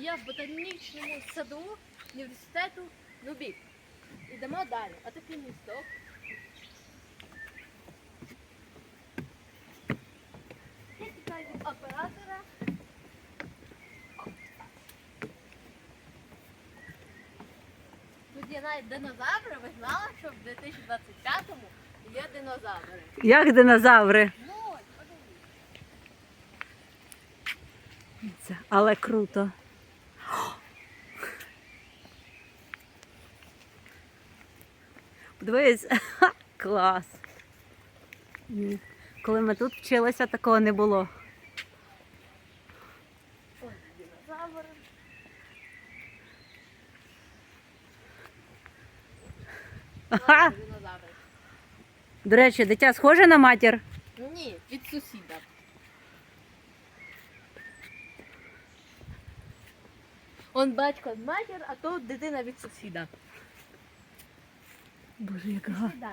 Я в ботанічному саду університету Нубік. Ідемо далі. А такий місток. Я тікаю від оператора. Тут є навіть динозаври. Ви знали, що в 2025-му є динозаври? Як динозаври. Ну, подивіться. Але круто. Подивись, клас. Коли ми тут вчилися, такого не було. Ага. До речі, дитя схоже на матір. Ні, від сусіда. Он батько від матір, а то дитина від сусіда. Боже, яка гарна.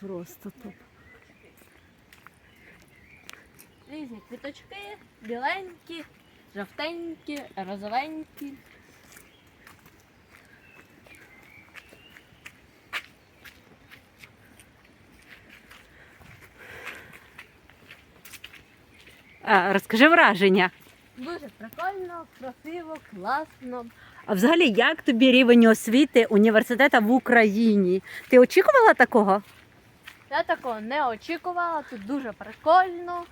Просто топ. Різні квіточки, біленькі, жовтенькі, розовенькі. Розкажи враження. Дуже прикольно, красиво, класно. А взагалі, як тобі рівень освіти університету в Україні? Ти очікувала такого? Я такого не очікувала, тут дуже прикольно.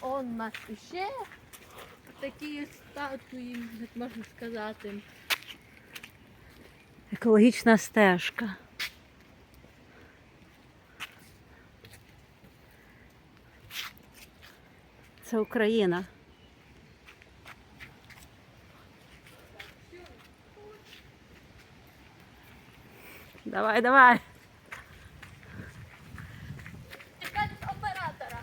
Он у нас іще такі статуї, як можна сказати. Екологічна стежка. Це Україна. Давай, давай. Чекати оператора.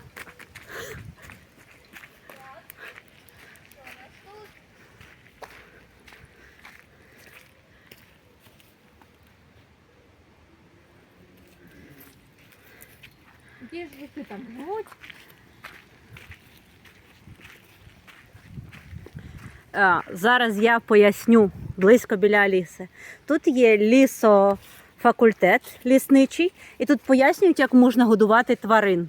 Ж жити там живуть? Зараз я поясню близько біля ліси. Тут є лісофакультет лісничий, і тут пояснюють, як можна годувати тварин.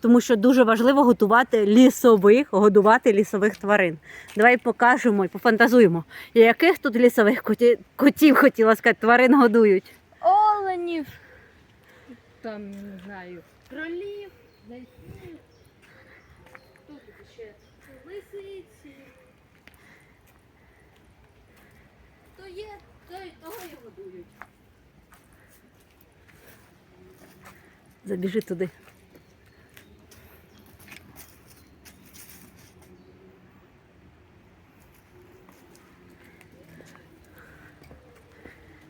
Тому що дуже важливо готувати лісових, годувати лісових тварин. Давай покажемо і пофантазуємо, яких тут лісових коті- котів, хотіла сказати, тварин годують. Оленів, там, не знаю, кролів, зайців. Тут ще лисиці. То є, то й того і годують. Забіжи туди.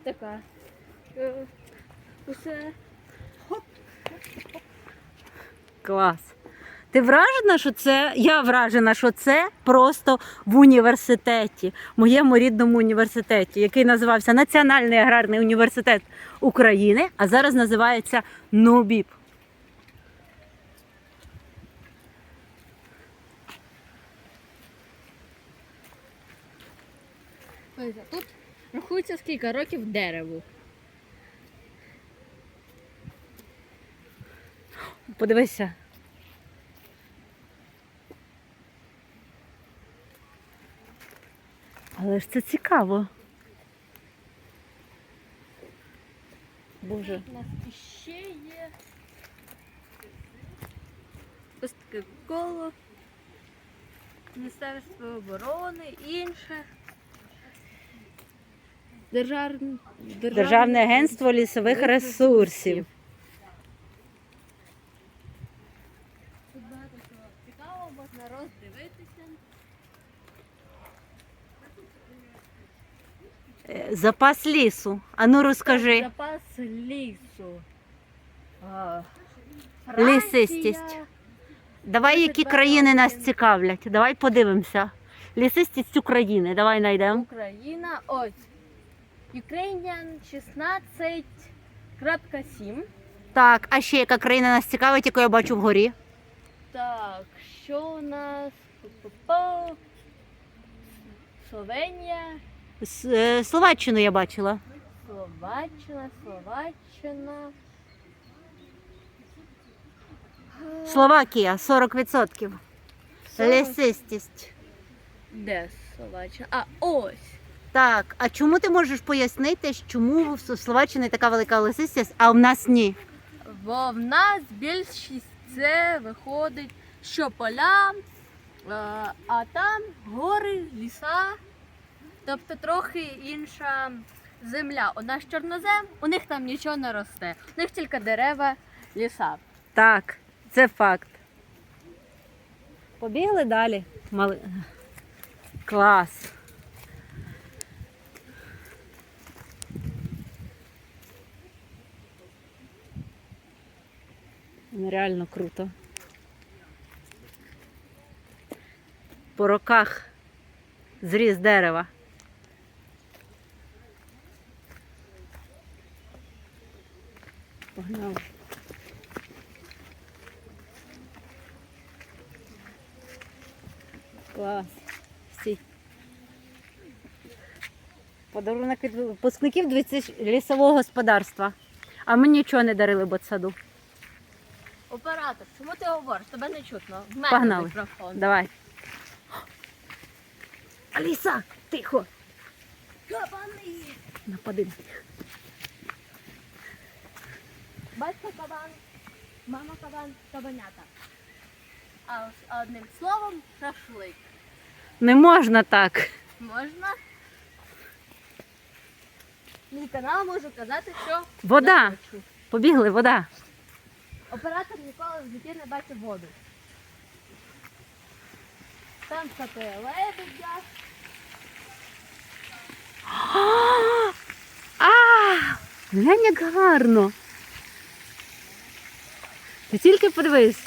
Така. Е, усе. Клас. Ти вражена, що це? Я вражена, що це просто в університеті, моєму рідному університеті, який називався Національний аграрний університет України, а зараз називається а Тут рахується скільки років дереву. Подивися. Але ж це цікаво. Боже. У нас іще є. Ось таке коло. Міністерство оборони, інше. Державне, Державне агентство лісових ресурсів. Тут багато чого цікавого, можна роздивитися. Запас лісу. Ану розкажи. Запас лісу. А, Лісистість. Давай, які країни нас цікавлять. Давай подивимося. Лісистість України. Давай знайдемо. Україна, ось. Ukrainian 16.7. Так, а ще яка країна нас цікавить, яку я бачу вгорі? Так, що у нас? Словенія, С- е, Словаччину я бачила. Словаччина, Словаччина. Словакія 40%. Слово- Лісистість. Де Словаччина? А, ось. Так, а чому ти можеш пояснити, чому в Словаччині така велика лисистість, а в нас ні? Бо в нас більшість це виходить, що поля, е, а там гори, ліса, тобто трохи інша земля. У нас чорнозем, у них там нічого не росте. У них тільки дерева, ліса. Так, це факт. Побігли далі. Мали... Клас. Нереально круто. По роках зріз дерева. Клас. Всі. Подарунок від випускників 20 лісового господарства. А мені нічого не дарили ботсаду. Оператор, чому ти говориш? Тебе не чутно. В мене Погнали. мікрофон. Давай. Аліса, тихо. Кабани! Напади. Батько кабан, мама кабан, кабанята. А одним словом шашлик. Не можна так. Можна? Мій канал можу казати, що Вода. Побігли, вода. Оператор ніколи в житті не бачив воду. Там статуя лебедя. А, глянь, як гарно. Ти тільки подивись.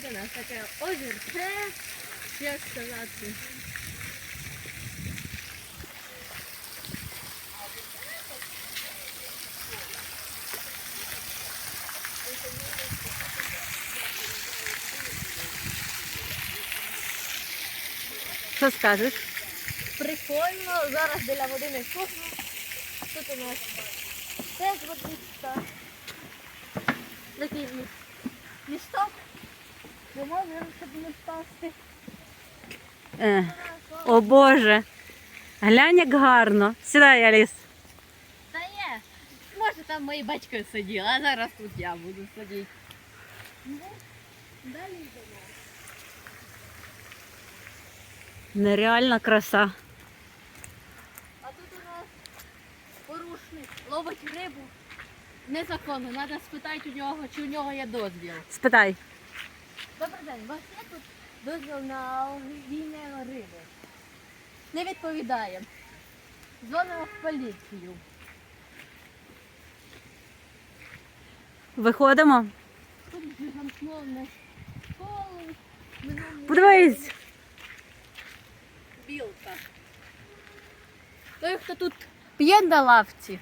Тут у нас таке озерце. Як сказати? Що скажеш? Прикольно, зараз біля води не скучно. Тут у нас теж водичка. Такий міс- місток. Не можна, щоб не впасти. Е, о Боже. Глянь, як гарно. Сідай, Аліс. Та є. Може там мої батьки сиділи, а зараз тут я буду сидіти. Ну, далі йдемо. Нереальна краса. А тут у нас порушник ловить рибу. Незаконно, треба спитати у нього, чи у нього є дозвіл. Спитай. Добрий день, у вас є тут дозвіл на ловіння риби? Не відповідає. Дзвонимо в поліцію. Виходимо. Тут вже замкнули школу. Подивись. білка. Той, хто тут п'є на лавці,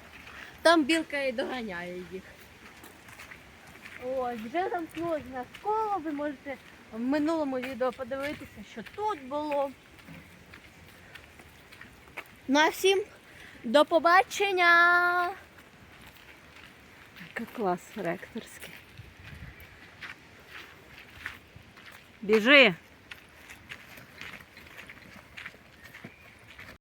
там білка і доганяє їх. Ось, вже там на школу, ви можете в минулому відео подивитися, що тут було. Ну а всім до побачення! Який клас ректорський. Біжи.